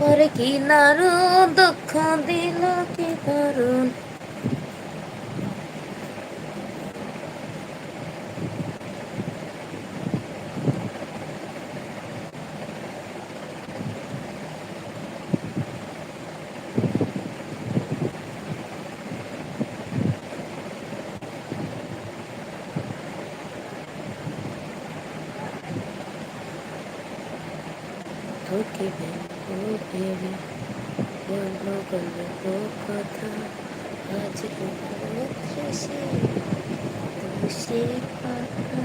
আমার কিনার দুঃখ দিল কি দারুণ তোকে ভেবে ভেবে বলল গল্প কথা আজ রাত্রে সে সে কথা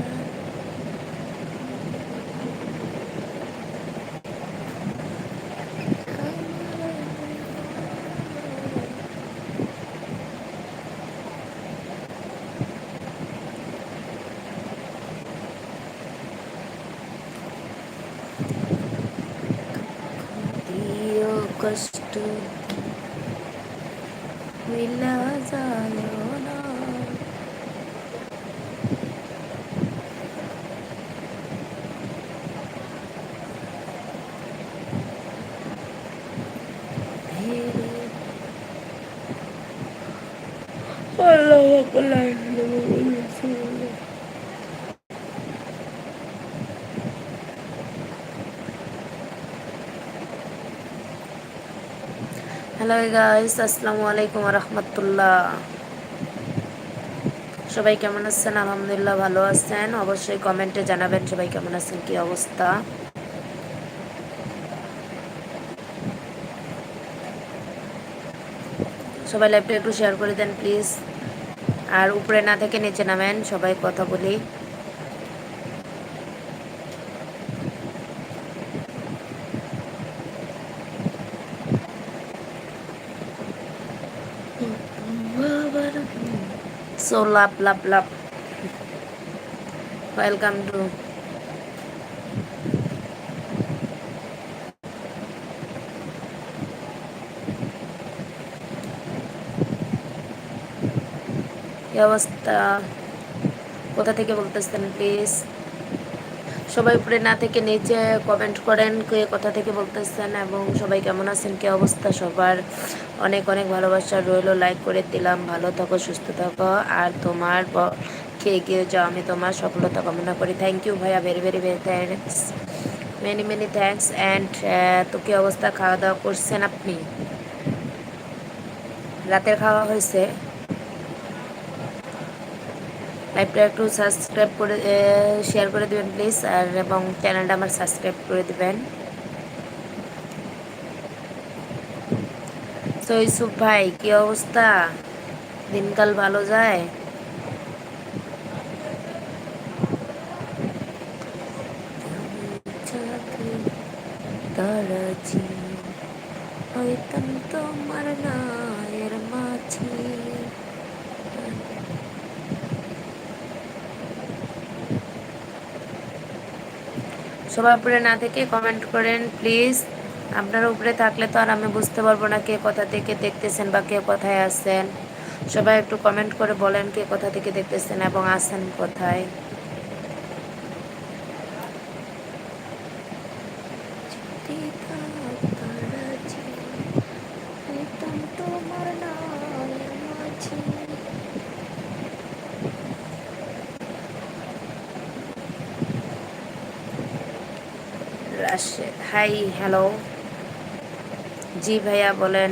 দিও কষ্ট মিলা যায় না ধীরে আল্লাহ আকবার হ্যালো গাইস আসসালামু আলাইকুম রহমতুল্লাহ সবাই কেমন আছেন? আলহামদুলিল্লাহ ভালো আছেন। অবশ্যই কমেন্টে জানাবেন সবাই কেমন আছেন, কি অবস্থা? সবাই লাইভটা একটু শেয়ার করে দেন প্লিজ আর উপরে না থেকে নিচে নামেন, সবাই কথা বলি। So love love love welcome to কি অবস্থা? কোথা থেকে বলতেছেন প্লিজ সবাই উপরে না থেকে নিচে কমেন্ট করেন কে কোথা থেকে বলতেছেন এবং সবাই কেমন আছেন, কি অবস্থা সবার? অনেক অনেক ভালোবাসা রইল লাইক করে দিলাম, ভালো থাকো, সুস্থ থাকো। আর তোমার খেয়ে গিয়ে যাও, আমি তোমার সফলতা কামনা করি। থ্যাংক ইউ ভাইয়া very very very thanks many many thanks and তো কি অবস্থা? খাওয়া দাওয়া করছেন আপনি? রাতের খাওয়া হয়েছে। লাইভটা একটু সাবস্ক্রাইব করে শেয়ার করে দিবেন প্লিজ আর এবং চ্যানেলটা আমার সাবস্ক্রাইব করে দিবেন। তো ইসুফ ভাই, কি অবস্থা? দিনকাল ভালো যায়? তারাজি হইতাম তোমার নায়ের সবার উপরে না থেকে কমেন্ট করেন প্লিজ আপনার উপরে থাকলে তো আর আমি বুঝতে পারব না কে কোথা থেকে দেখতেছেন বা কে কোথায় আছেন। সবাই একটু কমেন্ট করে বলেন কে কোথা থেকে দেখতেছেন এবং আসেন কোথায়। তোমার হাই হ্যালো জি ভাইয়া বলেন।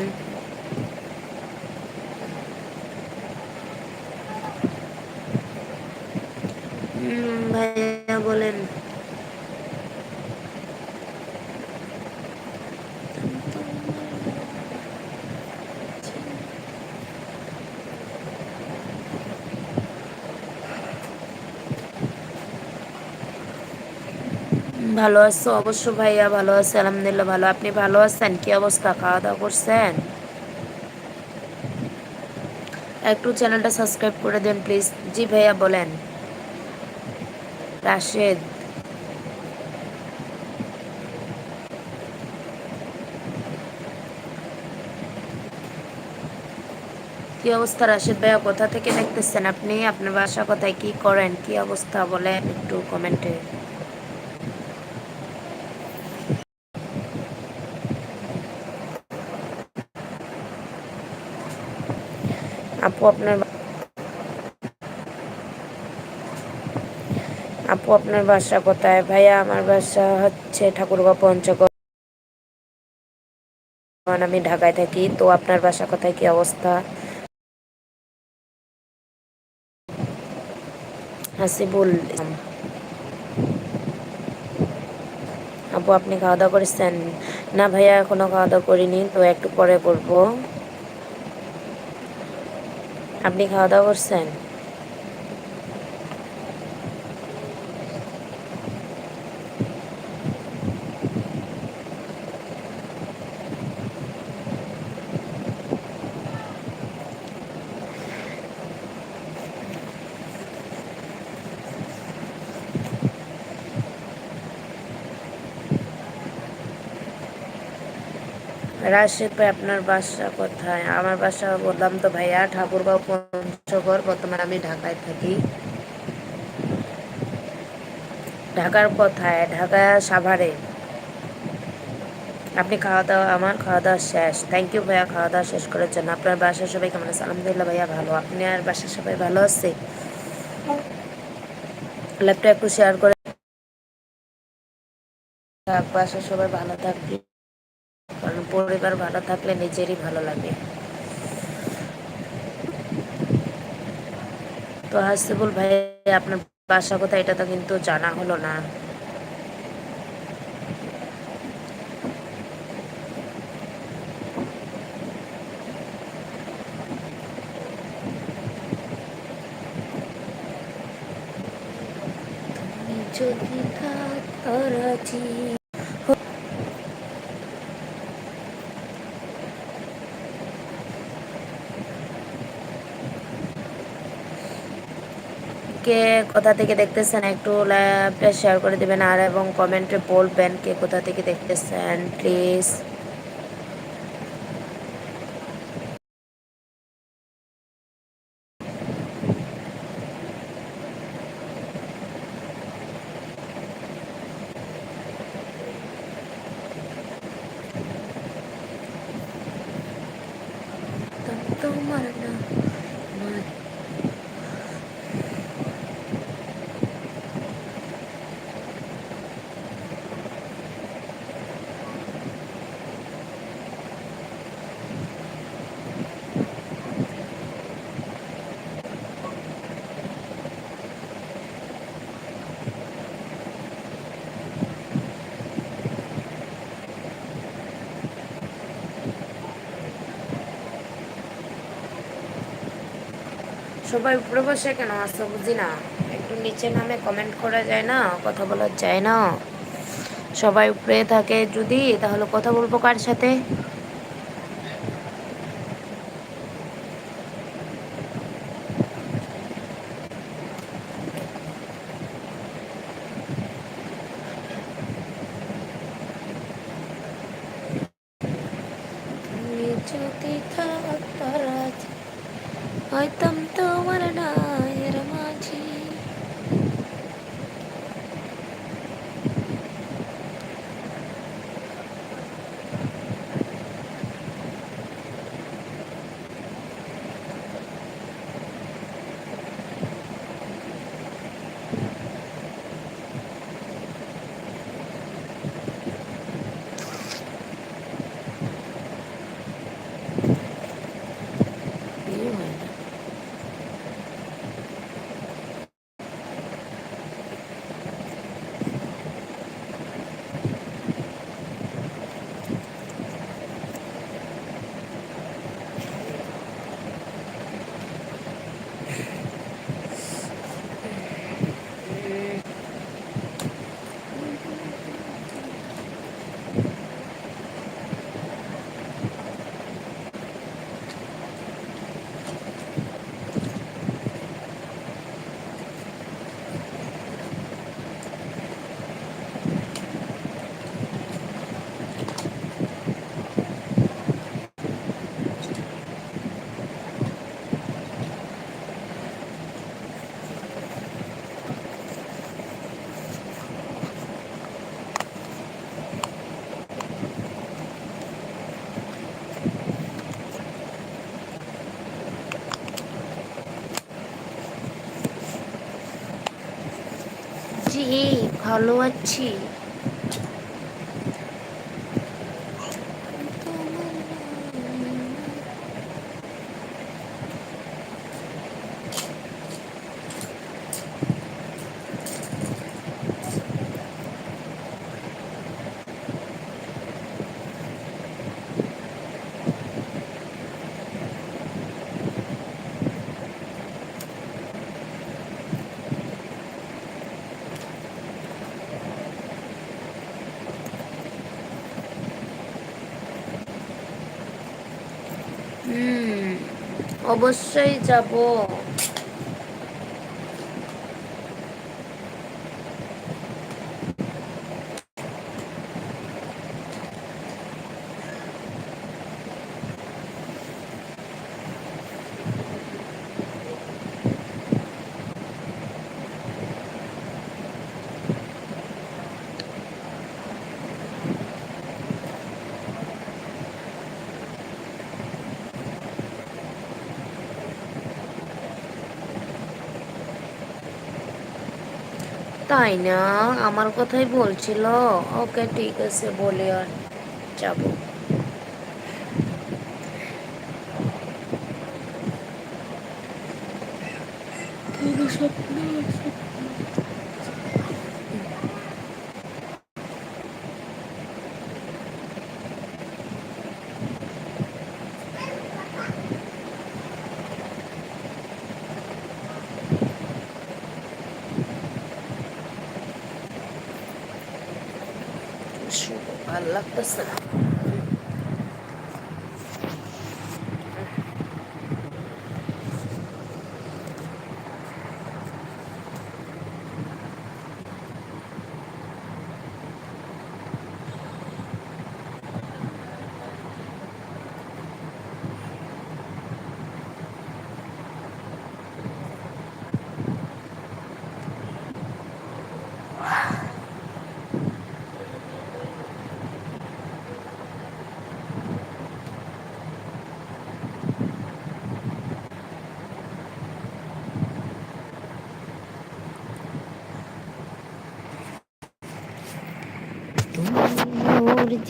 ভালো আছো? অবশ্য ভাইয়া ভালো আছে, আলহামদুলিল্লাহ ভালো। আপনি ভালো আছেন? কি অবস্থা? খাওয়া দাওয়া করছেন? একটু চ্যানেলটা সাবস্ক্রাইব করে দেন প্লিজ। জি ভাইয়া, বলেন। রাশেদ। কি অবস্থা রাশেদ ভাইয়া? কোথা থেকে দেখতেছেন আপনি? আপনার বাসা কোথায়? কি করেন? কি অবস্থা? বলেন একটু কমেন্টে। আপু আপনার আপু আপনার বাসা কোথায়? ভাইয়া, আমার বাসা হচ্ছে ঠাকুরগাঁও পঞ্চগড়। আমি ঢাকায় থাকি, তো আপনার বাসা কোথায়? কি অবস্থা? হাসিবুল। আপু, আপনি খাওয়া দাওয়া করেছেন? না ভাইয়া, এখনও খাওয়া দাওয়া করিনি, তো একটু পরে করব। আপনি খাওয়া দাওয়া করছেন? ভাই আপনার বাসা কোথায়? আমার বাসা বললাম তো ভাইয়া, ঠাকুরগাঁও পঞ্চগড় বর্তমানে আমি ঢাকায় থাকি। ঢাকার কোথায়? ঢাকা সাভারে। আপনি খাওয়া দাওয়া আমার খাওয়া দাওয়া শেষ। থ্যাংক ইউ ভাইয়া খাওয়া দাওয়া শেষ করার জন্য আপনার বাসার সবাই কেমন আছে? আলহামদুলিল্লাহ ভাইয়া ভালো। আপনি আর বাসার সবাই ভালো আছে? ল্যাপটপ একটু শেয়ার করে বাসার সবাই ভালো থাকবে পরিবার ভালো থাকলে নিজেরই ভালো লাগে। তো হাসিবুল ভাই, আপনার বাসা কোথায়? এটা তো কিন্তু জানা হলো না। যদি থাকি কে কোথা থেকে দেখতেছেন একটু শেয়ার করে দেবেন আর এবং কমেন্টে বলবেন কে কোথা থেকে দেখতেছেন প্লিজ তোমার না সবাই উপরে বসে কেন আসতে বুঝি না? একটু নিচে নামে কমেন্ট করা যায় না? কথা বলা যায় না? সবাই উপরে থাকে যদি, তাহলে কথা বলব কার সাথে? জি ভালো আছি। অবশ্যই যাব তাই না? আমার কথাই বলছিল। ওকে ঠিক আছে বলে আর যাব। ভালো লাগতেছে না।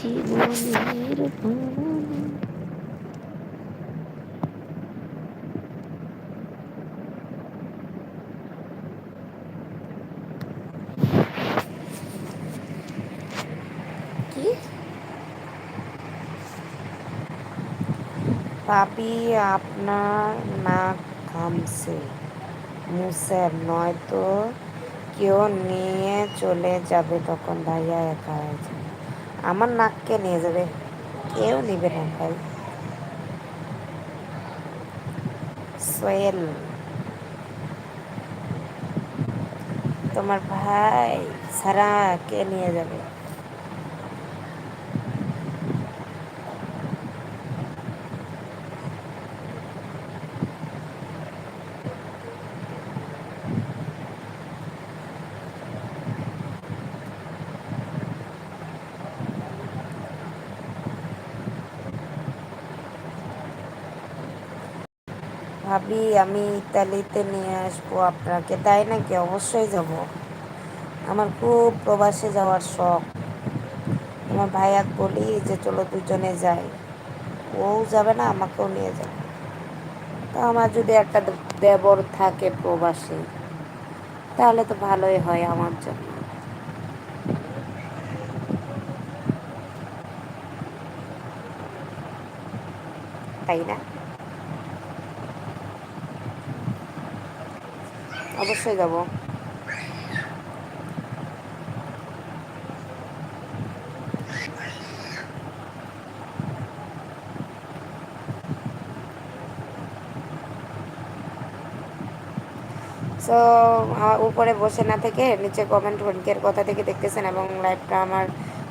জীবনের পাপি আপনার নাক ঘামছে। মুসের, নয়তো কেউ নিয়ে চলে যাবে তখন ভাইয়া একা হয়ে যাবে আমার নাককে নিয়ে যাবে। কেউ নিবে না ভাই। সোয়েল তোমার ভাই সারা কে নিয়ে যাবে। ভাবি, আমি ইতালিতে নিয়ে আসব আপনাকে। তাই নাকি? অবশ্যই যাব। আমার খুব প্রবাসে যাওয়ার শখ। আমার ভাইয়াক বলি যে, চলো দুজনে যাই। ও যাবে না, আমাকেও নিয়ে যাবে। তো আমার যদি একটা দেবর থাকে প্রবাসে, তাহলে তো ভালোই হয় আমার জন্য। তাই না? অবশ্যই যাব। সো উপরে বসে না থেকে নিচে কমেন্ট কে কথা থেকে দেখতেছেন এবং লাইভটা আমার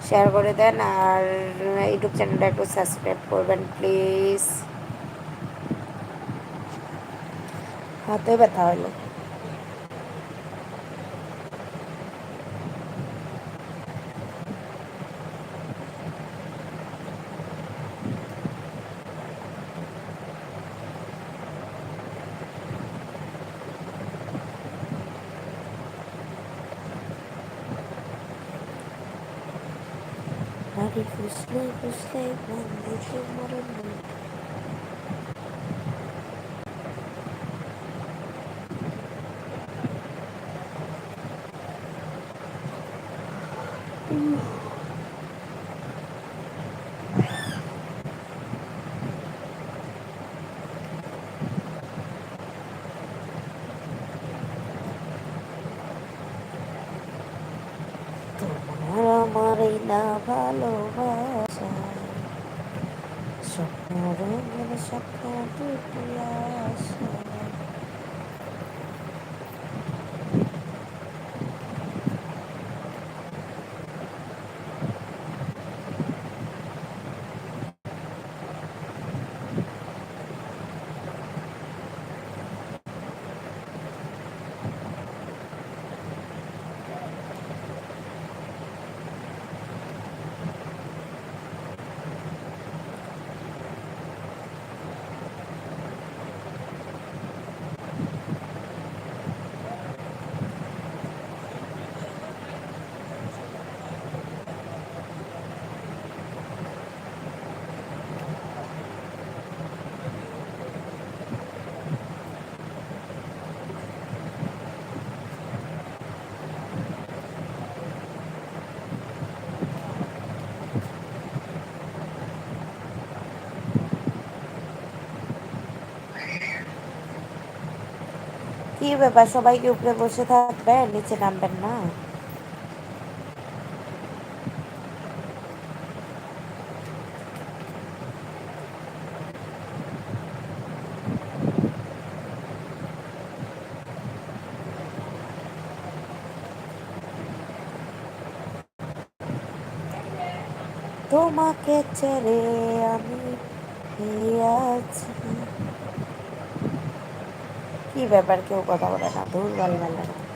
শেয়ার করে দেন আর ইউটিউব চ্যানেলটা একটু সাবস্ক্রাইব করবেন প্লিজ হাতে ব্যথা হলো। We will sleep when they dream what a. Ooh. Mm. ব্যাপার? সবাই কি উপরে বসে থাকবেন নিচে নামবেন না। তোমাকে ছেড়ে আমি আছি। কি ব্যাপার কেউ কথা বলে না দূর ভালো লাগে।